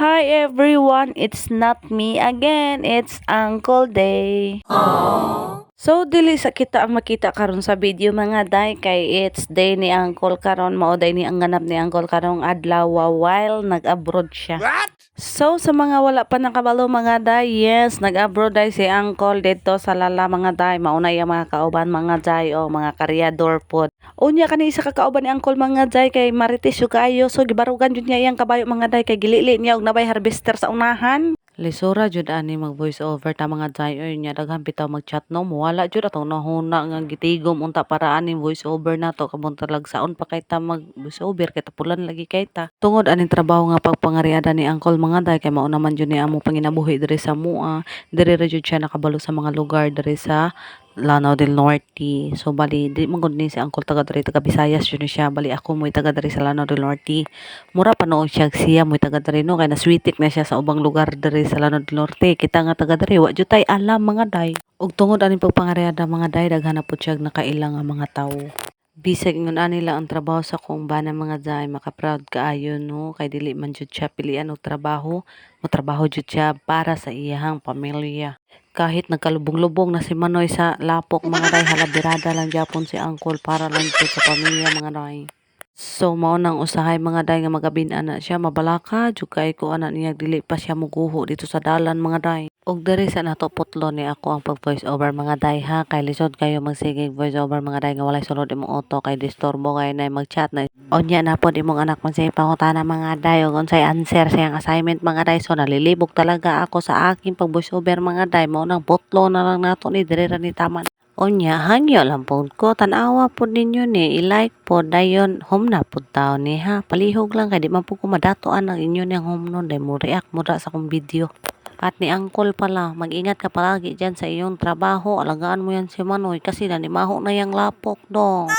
Hi everyone, it's not me again, it's Uncle Day. So dili sa kita ang makita karon sa video mga day kay it's day ni Uncle karon mao day ni ang ganap ni Uncle karong adlaw while nag-abroad siya. What? So sa mga wala pa nakabalo mga day, yes, nag-abroad day si Uncle dito sa Lala mga day. Mauna yung mga kauban mga day o mga karyador pod. Unya kani isa ka kauban ni Uncle mga day kay marites yung kayo. So gibarugan jud niya yang kabayo mga day kay gilili niya og nabay harvester sa unahan. Lisura jud ani mag voice over ta mga day oy nya daghan bitaw mag chat no wala jud atong nahuna nga gitigom unta para ani voice over nato kabun talag saon pa kay ta mag voice over kay tapulan lagi kay ta tungod aning trabaho nga pagpangariada ni Uncle mga day kay mao naman jud ni amo panginabuhi diri sa mua. Diri ra jud siya nakabalo sa mga lugar diri sa Lanao del Norte. So bali di man ni si Uncle taga diri taga Visayas jud siya bali ako mo'y taga diri sa Lanao del Norte. Mura pa noon siya siya mo'y taga diri no kay naswitik na siya sa ubang lugar diri sa Lanao del Norte. Kita nga taga diri wa jud tay alam mga day. Ug tungod aning pagpangariada mga day daghan na siya nakailang nga mga tawo. Bisag ingon ani lang ang trabaho sa kong bana mga day maka-proud kaayo no kay dili man jud siya pilian og trabaho mo trabaho jud siya para sa iyahang pamilya kahit nagkalubong-lubong na si Manoy sa lapok mga day halabirada lang gyapon si Uncle para lang jud sa pamilya mga day So mao nang usahay mga day nga magabin-an na siya mabalaka jud ko ana niya dili pa siya muguho dito sa dalan mga day. Og diri sa nato putlo ni ako ang pag voice over mga day ha kay lisod kayo magsigig voice over mga day nga walay sulod imong auto kay disturbo kay na mag-chat na Onya na pod imong anak man say pangutana mga day ug unsay answer sa iyang assignment mga day so nalilibog talaga ako sa aking pag voice over mga day mao nang putlo na lang nato ni diri ra ni taman. Onya, hangyo lang po ko. Tanawa po ninyo ni. I-like po. Dayon, home na po tao ni ha. Palihog lang. Kaya di man po ko madatoan ang inyo niyang home nun. Dahil mo react mo ra sa akong video. At ni Uncle pala, mag-ingat ka palagi dyan sa iyong trabaho. Alagaan mo yan si Manoy kasi nanimaho na yung lapok dong.